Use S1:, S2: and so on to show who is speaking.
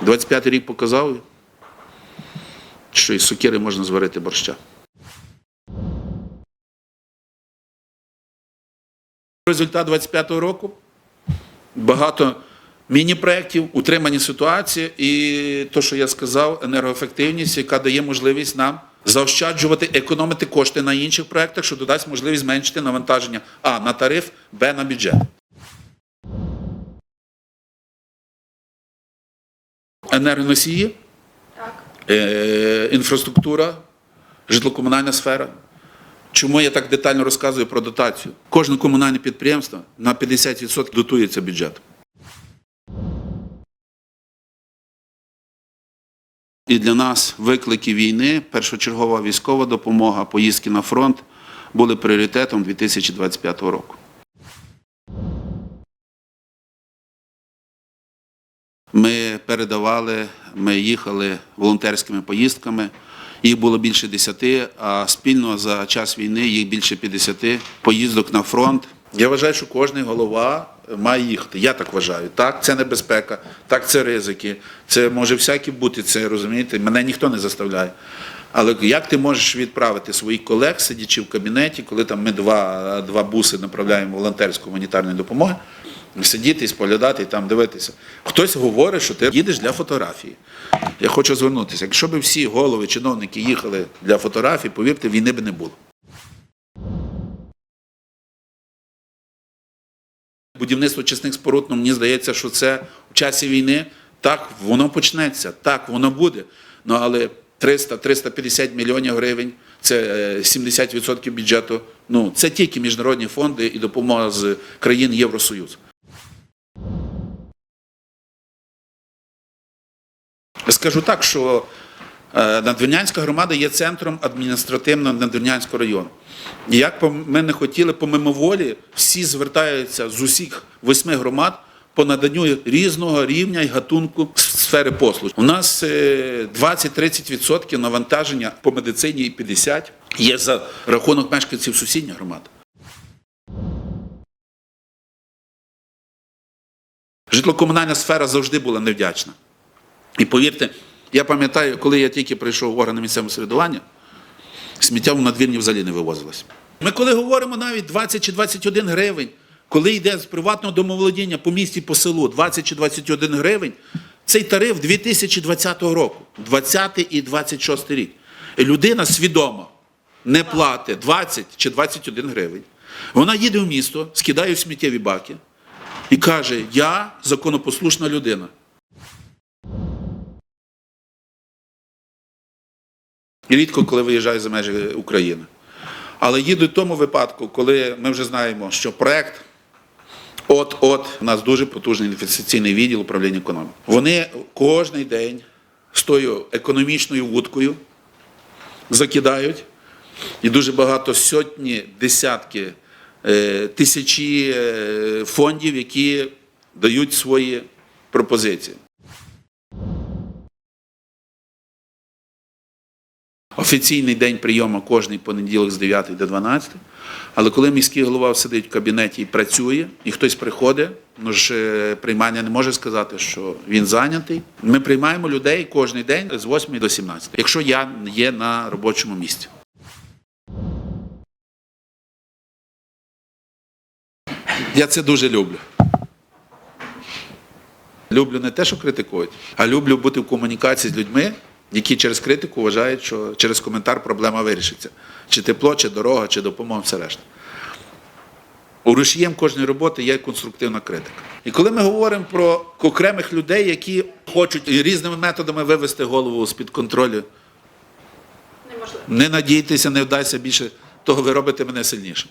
S1: 25 рік показав, що із сокири можна зварити борща. Результат 25-го року багато міні-проєктів, утримані ситуації і то, що я сказав, енергоефективність, яка дає можливість нам заощаджувати, економити кошти на інших проєктах, що додасть можливість зменшити навантаження А на тариф, Б на бюджет. Енергоносії, е, інфраструктура, житлокомунальна сфера. Чому я так детально розказую про дотацію? Кожне комунальне підприємство на 50% дотується бюджет. І для нас виклики війни, першочергова військова допомога, поїздки на фронт були пріоритетом 2025 року. Ми передавали, ми їхали волонтерськими поїздками. Їх було більше 10, а спільно за час війни їх більше 50 поїздок на фронт. Я вважаю, що кожен голова має їхати. Я так вважаю. Так, це небезпека, так, це ризики. Це може всяке бути, це розумієте. Мене ніхто не заставляє. Але як ти можеш відправити своїх колег, сидячи в кабінеті, коли там ми два, два буси направляємо волонтерську гуманітарної допомоги, сидіти і споглядати і там дивитися. Хтось говорить, що ти їдеш для фотографії. Я хочу звернутися. Якщо б всі голови, чиновники їхали для фотографій, повірте, війни б не було. Будівництво чесних споруд, ну, мені здається, що це в часі війни так, воно почнеться, так, воно буде. Ну, але 300-350 мільйонів гривень, це е, 70% бюджету. Ну, це тільки міжнародні фонди і допомога з країн Євросоюзу. Скажу так, що е, Надвірнянська громада є центром адміністративно Надвірнянського району. І як ми не хотіли, по мимоволі, всі звертаються з усіх восьми громад по наданню різного рівня і гатунку сфери послуг. У нас е, 20-30% навантаження по медицині і 50% є за рахунок мешканців сусідніх громад. Житлокомунальна сфера завжди була невдячна. І повірте, я пам'ятаю, коли я тільки прийшов в органи місцевого самоврядування, сміття в надвірні взагалі не вивозилось. Ми коли говоримо навіть 20 чи 21 гривень, коли йде з приватного домоволодіння по місті, по селу 20 чи 21 гривень, цей тариф 2020 року, 20 і 26 рік. Людина свідомо не платить 20 чи 21 гривень. Вона їде в місто, скидає в сміттєві баки і каже: Я законопослушна людина. Рідко, коли виїжджаю за межі України. Але їду в тому випадку, коли ми вже знаємо, що проект от-от у нас дуже потужний інвестиційний відділ управління економіки. Вони кожен день з тою економічною вудкою закидають, і дуже багато сотні, десятки, е, тисячі е, фондів, які дають свої пропозиції. Офіційний день прийому кожний понеділок з 9 до 12. Але коли міський голова сидить в кабінеті і працює, і хтось приходить, ну ж е, приймання не може сказати, що він зайнятий. Ми приймаємо людей кожен день з 8 до 17, якщо я є на робочому місці. Я це дуже люблю. Люблю не те, що критикують, а люблю бути в комунікації з людьми, які через критику вважають, що через коментар проблема вирішиться. Чи тепло, чи дорога, чи допомога, все решта. У рушієм кожної роботи є конструктивна критика. І коли ми говоримо про окремих людей, які хочуть різними методами вивести голову з-під контролю,
S2: Неможливо.
S1: не надійтеся, не вдайся більше, того ви робите мене сильнішим.